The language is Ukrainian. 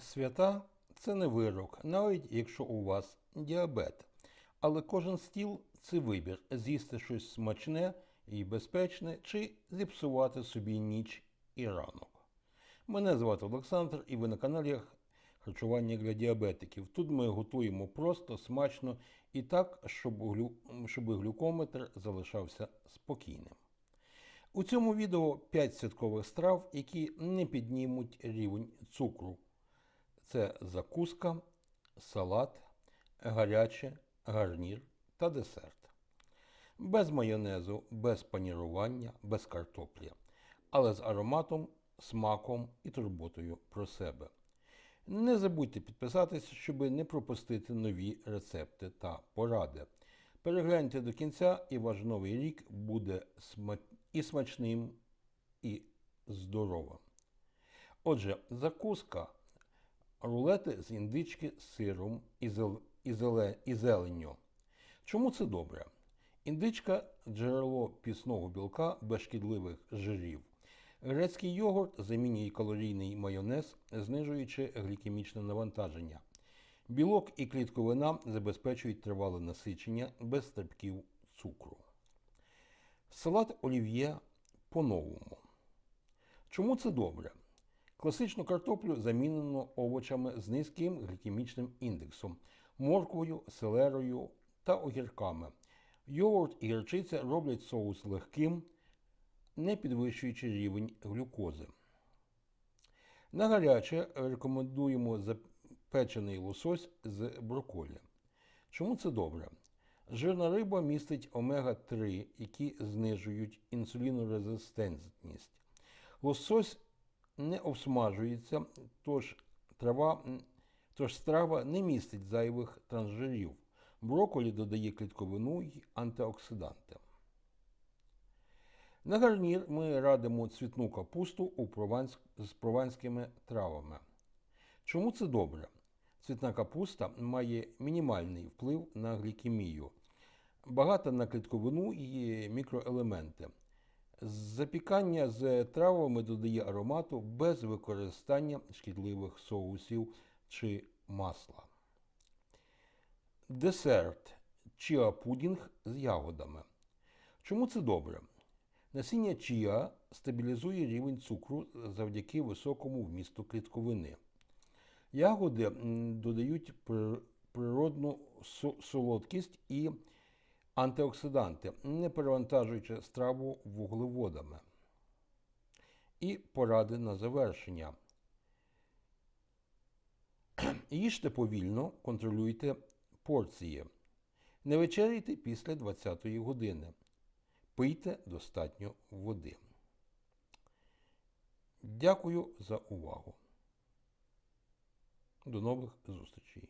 Свята це не вирок, навіть якщо у вас діабет. Але кожен стіл це вибір з'їсти щось смачне і безпечне, чи зіпсувати собі ніч і ранок. Мене звати Олександр, і ви на каналі Харчування для діабетиків. Тут ми готуємо просто, смачно і так, щоб, глю... щоб глюкометр залишався спокійним. У цьому відео 5 святкових страв, які не піднімуть рівень цукру. Це закуска, салат, гаряче, гарнір та десерт. Без майонезу, без панірування, без картоплі, але з ароматом, смаком і турботою про себе. Не забудьте підписатися, щоб не пропустити нові рецепти та поради. Перегляньте до кінця, і ваш новий рік буде і смачним, і здоровим. Отже, закуска рулети з індички з сиром і, зел... і, зеле... і зеленню. Чому це добре? Індичка джерело пісного білка без шкідливих жирів. Грецький йогурт замінює калорійний майонез, знижуючи глікемічне навантаження. Білок і клітковина забезпечують тривале насичення без стрибків цукру. Салат олів'є по-новому. Чому це добре? Класичну картоплю замінено овочами з низьким глікемічним індексом, морквою, селерою та огірками. Йогурт і гірчиця роблять соус легким, не підвищуючи рівень глюкози. На гаряче рекомендуємо запечений лосось з брокколі. Чому це добре? Жирна риба містить омега-3, які знижують інсулінорезистентність. Лосось не обсмажується, тож, трава, тож страва не містить зайвих трансжирів. Брокколі додає клітковину й антиоксиданти. На гарнір ми радимо цвітну капусту у прованс... з прованськими травами. Чому це добре? Цвітна капуста має мінімальний вплив на глікемію, багата на клітковину і мікроелементи. Запікання з травами додає аромату без використання шкідливих соусів чи масла. Десерт чіа пудінг з ягодами. Чому це добре? Насіння чіа стабілізує рівень цукру завдяки високому вмісту клітковини. Ягоди додають природну солодкість і антиоксиданти, не перевантажуючи страву вуглеводами. І поради на завершення. Їжте повільно, контролюйте порції. Не вечеряйте після 20-ї години. Пийте достатньо води. Дякую за увагу. До нових зустрічей.